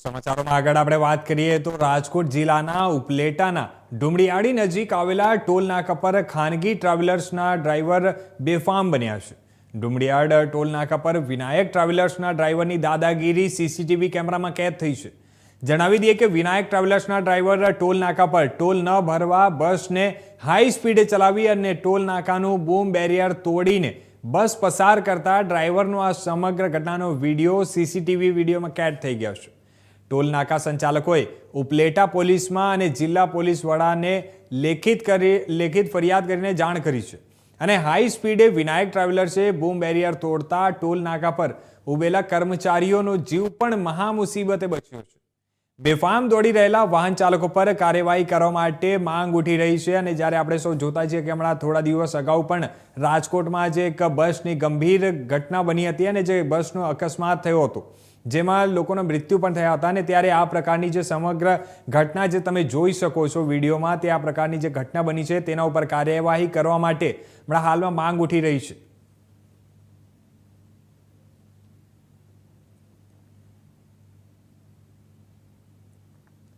સમાચારોમાં આગળ આપણે વાત કરીએ તો રાજકોટ જિલ્લાના ઉપલેટાના ડુમડીયાળી નજીક આવેલા ટોલ નાકા પર ખાનગી ટ્રાવેલર્સના ડ્રાઈવર બેફામ બન્યા છે. ડુમડીયાળ ટોલ નાકા પર વિનાયક ટ્રાવેલર્સના ડ્રાઈવરની દાદાગીરી સીસીટીવી કેમેરામાં કેદ થઈ છે. જણાવી દઈએ કે વિનાયક ટ્રાવેલર્સના ડ્રાઈવર ટોલ નાકા પર ટોલ ન ભરવા બસને હાઈ સ્પીડે ચલાવી અને ટોલ નાકાનું બૂમ બેરિયર તોડીને બસ પસાર કરતા ડ્રાઈવરનો આ સમગ્ર ઘટનાનો વીડિયો સીસીટીવી વિડીયોમાં કેદ થઈ ગયો છે. ટોલ નાકા સંચાલકોએ ઉપલેટા પોલીસમાં અને જિલ્લા પોલીસ વડાને લેખિત કરી, લેખિત ફરિયાદ કરીને જાણ કરી છે. અને હાઈ સ્પીડે વિનાયક ટ્રાવેલર્સે બૂમ બેરિયર તોડતા ટોલ નાકા પર ઉભેલા કર્મચારીઓનો જીવ પણ મહા મુસીબતે બચ્યો છે. બેફામ દોડી રહેલા વાહન ચાલકો પર કાર્યવાહી કરવા માટે માંગ ઉઠી રહી છે અને જ્યારે આપણે સૌ જોતા છીએ કે હમણાં થોડા દિવસ અગાઉ પણ રાજકોટમાં જે એક બસની ગંભીર ઘટના બની હતી અને જે બસનો અકસ્માત થયો હતો, જેમાં લોકોના મૃત્યુ પણ થયા હતા અને ત્યારે આ પ્રકારની જે સમગ્ર ઘટના જે તમે જોઈ શકો છો વિડીયોમાં તે આ પ્રકારની જે ઘટના બની છે તેના ઉપર કાર્યવાહી કરવા માટે હમણાં હાલમાં માંગ ઉઠી રહી છે.